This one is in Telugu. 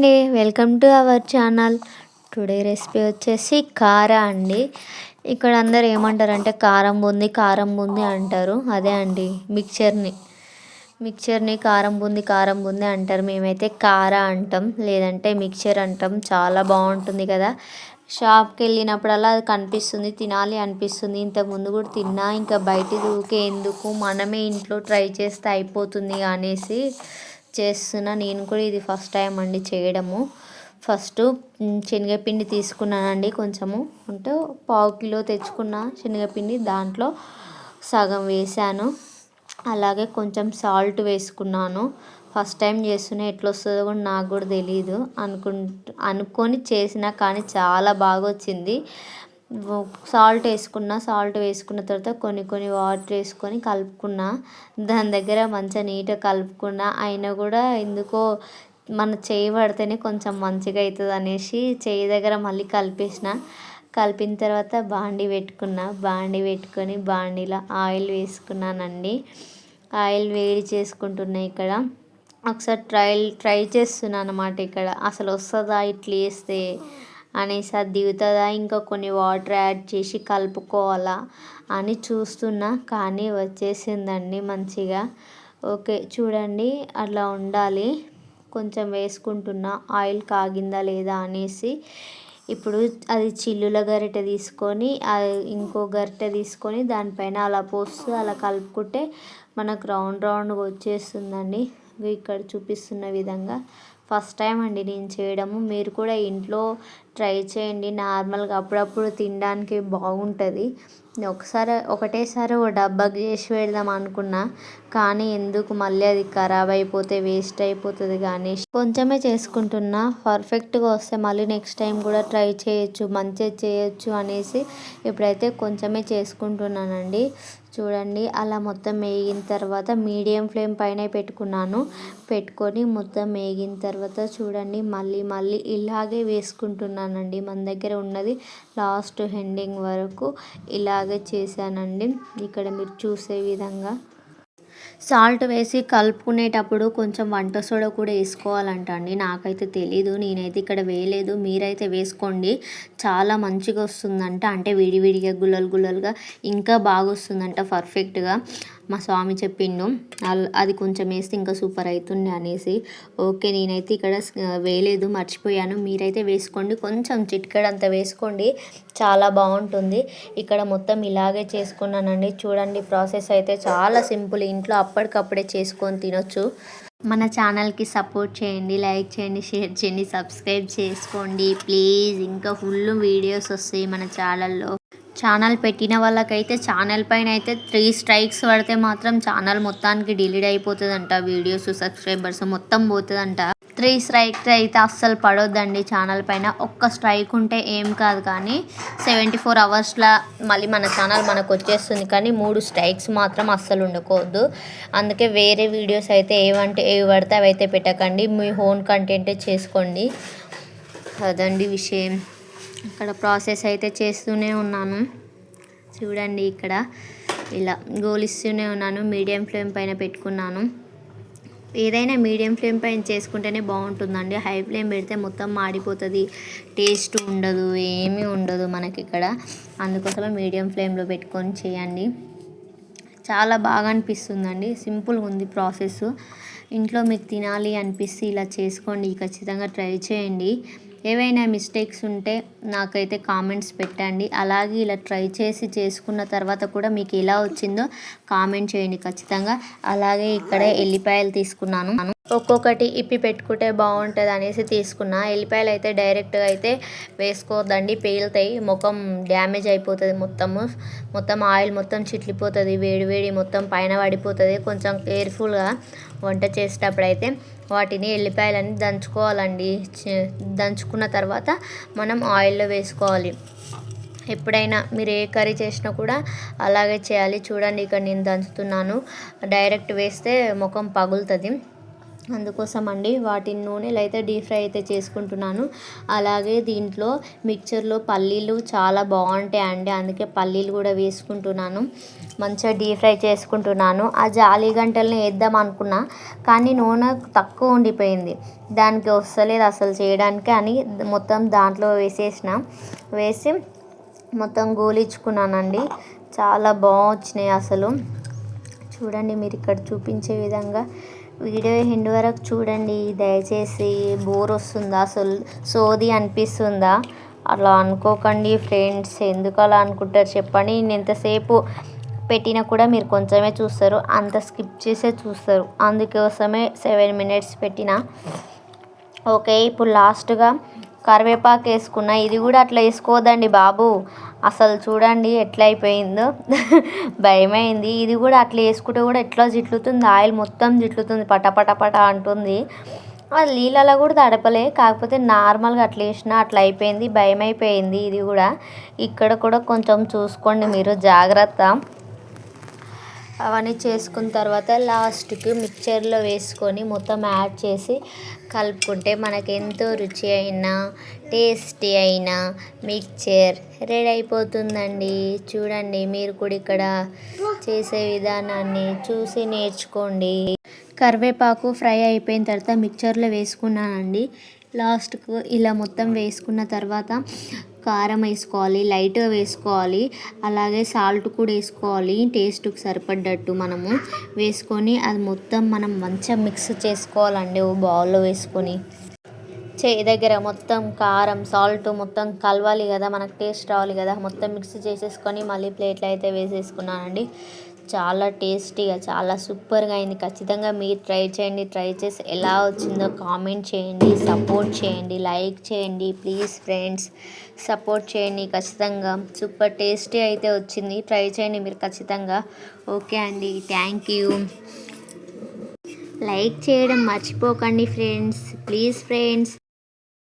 అండి. Welcome to our channel today recipe వచ్చేసి కార అండి. ఇక్కడ అందరు ఏమంటారు అంటే కారం బూంది కారం బూంది అంటారు. అదే అండి. మిక్చర్ని. మిక్చర్ని కారం బూంది కారం బూంది అంటారు. మేమైతే కార అంటాం. లేదంటే మిక్చర్ అంటాం. చాలా బాగుంటుంది కదా. షాప్కి వెళ్ళినప్పుడల్లా అది కనిపిస్తుంది. తినాలి అనిపిస్తుంది. ఇంతకుముందు కూడా తిన్నా ఇంకా బయట దూకే ఎందుకు? మనమే ఇంట్లో ట్రై చేస్తే అయిపోతుంది అనేసి చేస్తున్నా. నేను కూడా ఇది ఫస్ట్ టైం అండి చేయడము. ఫస్ట్ శనగపిండి తీసుకున్నానండి కొంచెము. అంటే పావు కిలో తెచ్చుకున్న శనగపిండి దాంట్లో సగం వేసాను అలాగే కొంచెం సాల్ట్ వేసుకున్నాను. ఫస్ట్ టైం చేస్తున్నా. ఎట్లా వస్తుందో కూడా నాకు కూడా తెలియదు అనుకుంటు అనుకొని చేసిన కానీ చాలా బాగా వచ్చింది సాల్ట్ వేసుకున్న సాల్ట్ వేసుకున్న తర్వాత కొన్ని కొన్ని వాటర్ వేసుకొని కలుపుకున్న. దాని దగ్గర మంచిగా నీట్గా కలుపుకున్న. అయినా కూడా ఎందుకో మన చేయి పడితేనే కొంచెం మంచిగా అవుతుంది అనేసి చేయి దగ్గర మళ్ళీ కలిపేసిన. కలిపిన తర్వాత బాండి పెట్టుకున్న. బాండి పెట్టుకొని బాండీలో ఆయిల్ వేసుకున్నానండి. ఆయిల్ వేడి చేసుకుంటున్నా ఇక్కడ. ఒకసారి ట్రయల్ ట్రై చేస్తున్నాను అనమాట ఇక్కడ. అసలు వస్తుందా ఇట్లా వేస్తే అనేసి అది దిగుతుందా? ఇంకా కొన్ని వాటర్ యాడ్ చేసి కలుపుకోవాలా అని చూస్తున్నా కానీ వచ్చేసిందండి మంచిగా. ఓకే చూడండి అలా ఉండాలి. కొంచెం వేసుకుంటున్నా. ఆయిల్ కాగిందా లేదా అనేసి ఇప్పుడు అది చిల్లుల గరిటె తీసుకొని ఇంకో గరిటె తీసుకొని దానిపైన అలా పోస్తూ అలా కలుపుకుంటే మనకు రౌండ్ రౌండ్గా వచ్చేస్తుందండి. ఇక్కడ చూపిస్తున్న విధంగా. ఫస్ట్ టైం అండి నేను చేయడము. మీరు కూడా ఇంట్లో ట్రై చేయండి. నార్మల్గా అప్పుడప్పుడు తినడానికి బాగుంటుంది. ఒకసారి ఒకటేసారి ఒక డబ్బాకి చేసి పెడదాం అనుకున్నా. కానీ ఎందుకు? మళ్ళీ అది ఖరాబ్ అయిపోతే వేస్ట్ అయిపోతుంది కానీ కొంచెమే చేసుకుంటున్నా. పర్ఫెక్ట్గా వస్తే మళ్ళీ నెక్స్ట్ టైం కూడా ట్రై చేయొచ్చు. మంచిగా చేయొచ్చు అనేసి ఇప్పుడైతే కొంచెమే చేసుకుంటున్నానండి. చూడండి అలా మొత్తం వేగిన తర్వాత మీడియం ఫ్లేమ్ పైన పెట్టుకున్నాను. పెట్టుకొని మొత్తం వేగిన తర్వాత చూడండి మళ్ళీ మళ్ళీ ఇలాగే వేసుకుంటున్నానండి. మన దగ్గర ఉన్నది లాస్ట్ హెండింగ్ వరకు ఇలాగే చేశానండి. ఇక్కడ మీరు చూసే విధంగా సాల్ట్ వేసి కలుపుకునేటప్పుడు కొంచెం వంట సోడా కూడా వేసుకోవాలంట అండి. నాకైతే తెలీదు నేనైతే ఇక్కడ వేయలేదు. మీరైతే వేసుకోండి. చాలా మంచిగా వస్తుందంట. అంటే విడివిడిగా గుల్లలు గుల్లలుగా ఇంకా బాగా వస్తుందంట పర్ఫెక్ట్గా మా స్వామి చెప్పిండు అది కొంచెం వేస్తే ఇంకా సూపర్ అవుతుండే అనేసి. ఓకే నేనైతే ఇక్కడ వేయలేదు మర్చిపోయాను. మీరైతే వేసుకోండి కొంచెం చిట్కడంత వేసుకోండి చాలా బాగుంటుంది. ఇక్కడ మొత్తం ఇలాగే చేసుకున్నానండి. చూడండి ప్రాసెస్ అయితే చాలా సింపుల్. ఇంట్లో అప్పటికప్పుడే చేసుకొని తినొచ్చు. మన ఛానల్కి సపోర్ట్ చేయండి లైక్ చేయండి షేర్ చేయండి సబ్స్క్రైబ్ చేసుకోండి. ప్లీజ్ ఇంకా ఫుల్ వీడియోస్ వస్తాయి మన ఛానల్లో. ఛానల్ పెట్టిన వాళ్ళకైతే ఛానల్ పైన అయితే త్రీ స్ట్రైక్స్ పడితే మాత్రం ఛానల్ మొత్తానికి డిలీట్ అయిపోతుందంట. వీడియోస్ సబ్స్క్రైబర్స్ మొత్తం పోతుందంట. త్రీ స్ట్రైక్స్ అయితే అస్సలు పడొద్దండి ఛానల్ పైన. ఒక్క స్ట్రైక్ ఉంటే ఏం కాదు కానీ సెవెంటీ ఫోర్ అవర్స్లో మళ్ళీ మన ఛానల్ మనకు వచ్చేస్తుంది కానీ మూడు స్ట్రైక్స్ మాత్రం అస్సలు ఉండకూడదు. అందుకే వేరే వీడియోస్ అయితే ఏవంటే ఏవి పడితే అవి అయితే పెట్టకండి. మీ హోన్ కంటెంటే చేసుకోండి. అదండి విషయం. ఇక్కడ ప్రాసెస్ అయితే చేస్తూనే ఉన్నాను. చూడండి ఇక్కడ. ఇలా గోలిస్తూనే ఉన్నాను. మీడియం ఫ్లేమ్ పైన పెట్టుకున్నాను. ఏదైనా మీడియం ఫ్లేమ్ పైన చేసుకుంటేనే బాగుంటుందండి. హై ఫ్లేమ్ పెడితే మొత్తం మాడిపోతుంది. టేస్ట్ ఉండదు. ఏమీ ఉండదు మనకి ఇక్కడ అందుకోసమే మీడియం ఫ్లేమ్లో పెట్టుకొని చేయండి. చాలా బాగా అనిపిస్తుందండి. సింపుల్గా ఉంది ప్రాసెస్. ఇంట్లో మీకు తినాలి అనిపిస్తే ఇలా చేసుకోండి. ఖచ్చితంగా ట్రై చేయండి. ఏవైనా మిస్టేక్స్ ఉంటే నాకైతే కామెంట్స్ పెట్టండి. అలాగే ఇలా ట్రై చేసి చేసుకున్న తర్వాత కూడా మీకు ఎలా వచ్చిందో కామెంట్ చేయండి ఖచ్చితంగా. అలాగే ఇక్కడే ఎల్లిపాయలు తీసుకున్నాను. ఒక్కొక్కటి ఇప్పి పెట్టుకుంటే బాగుంటుంది అనేసి తీసుకున్న. ఎల్లిపాయలు అయితే డైరెక్ట్గా అయితే వేసుకోవద్దండి పేలుతాయి. ముఖం డ్యామేజ్ అయిపోతుంది మొత్తము మొత్తం ఆయిల్ మొత్తం చిట్లిపోతుంది వేడి వేడి మొత్తం పైన పడిపోతుంది. కొంచెం కేర్ఫుల్గా వంట చేసేటప్పుడు అయితే వాటిని ఎల్లిపాయలని దంచుకోవాలండి. దంచుకున్న తర్వాత మనం ఆయిల్లో వేసుకోవాలి. ఎప్పుడైనా మీరు ఏ కర్రీ చేసినా కూడా అలాగే చేయాలి. చూడండి ఇక్కడ నేను దంచుతున్నాను. డైరెక్ట్ వేస్తే ముఖం పగులుతుంది. అందుకోసం అండి వాటిని నూనెలు అయితే డీప్ ఫ్రై అయితే చేసుకుంటున్నాను. అలాగే దీంట్లో మిక్చర్లో పల్లీలు చాలా బాగుంటాయి అండి అందుకే పల్లీలు కూడా వేసుకుంటున్నాను. మంచిగా డీప్ ఫ్రై చేసుకుంటున్నాను. ఆ జాలి గంటల్ని వేద్దాం అనుకున్నా కానీ నూనె తక్కువ ఉండిపోయింది. దానికి వస్తలేదు అసలు చేయడానికి అని మొత్తం దాంట్లో వేసేసిన. వేసి మొత్తం గోలించుకున్నానండి. చాలా బాగా వచ్చినాయి అసలు. చూడండి మీరు ఇక్కడ చూపించే విధంగా వీడియో ఎండ్ వరకు చూడండి. దయచేసి బోర్ వస్తుందా? సొల్ సోది అనిపిస్తుందా? అలా అనుకోకండి ఫ్రెండ్స్. ఎందుకు అలా అనుకుంటారు చెప్పండి. నేను ఎంతసేపు పెట్టినా కూడా మీరు కొంచెమే చూస్తారు. అంత స్కిప్ చేసే చూస్తారు. అందుకోసమే సెవెన్ మినిట్స్ పెట్టిన. ఓకే ఇప్పుడు లాస్ట్గా కరివేపాకు వేసుకున్న. ఇది కూడా అట్లా వేసుకోవద్దండి బాబు. అసలు చూడండి ఎట్లా అయిపోయిందో. భయమైంది. ఇది కూడా అట్లా వేసుకుంటే కూడా ఎట్లా జిట్లుతుంది ఆయిల్ మొత్తం జిట్లుతుంది పటపటపట పట అంటుంది. అది నీళ్ళలో కూడా తడపలే. కాకపోతే నార్మల్గా అట్లా వేసిన అట్లా అయిపోయింది. భయం అయిపోయింది ఇది కూడా. ఇక్కడ కూడా కొంచెం చూసుకోండి మీరు. జాగ్రత్త. అవన్నీ చేసుకున్న తర్వాత లాస్ట్కి మిక్చర్లో వేసుకొని మొత్తం యాడ్ చేసి కలుపుకుంటే మనకు ఎంతో రుచి అయిన టేస్టీ అయిన మిక్చర్ రెడీ అయిపోతుందండి. చూడండి మీరు కూడా ఇక్కడ చేసే విధానాన్ని చూసి నేర్చుకోండి. కరివేపాకు ఫ్రై అయిపోయిన తర్వాత మిక్చర్లో వేసుకున్నానండి. లాస్ట్కు ఇలా మొత్తం వేసుకున్న తర్వాత కారం వేసుకోవాలి లైట్గా వేసుకోవాలి అలాగే సాల్ట్ కూడా వేసుకోవాలి. టేస్ట్కి సరిపడ్డట్టు మనము వేసుకొని అది మొత్తం మనం మంచిగా మిక్స్ చేసుకోవాలండి ఓ బౌల్లో వేసుకొని. చేయి దగ్గర మొత్తం కారం సాల్ట్ మొత్తం కలవాలి కదా మనకు టేస్ట్ రావాలి కదా మొత్తం మిక్స్ చేసేసుకొని మళ్ళీ ప్లేట్లో అయితే వేసేసుకున్నానండి. చాలా టేస్టీగా చాలా సూపర్గా అయింది. ఖచ్చితంగా మీరు ట్రై చేయండి ట్రై చేసి ఎలా వచ్చిందో కామెంట్ చేయండి సపోర్ట్ చేయండి లైక్ చేయండి ప్లీజ్ ఫ్రెండ్స్. సపోర్ట్ చేయండి ఖచ్చితంగా. సూపర్ టేస్టీ అయితే వచ్చింది. ట్రై చేయండి మీరు ఖచ్చితంగా. ఓకే అండి థ్యాంక్ యూ. లైక్ చేయడం మర్చిపోకండి ఫ్రెండ్స్. Please friends.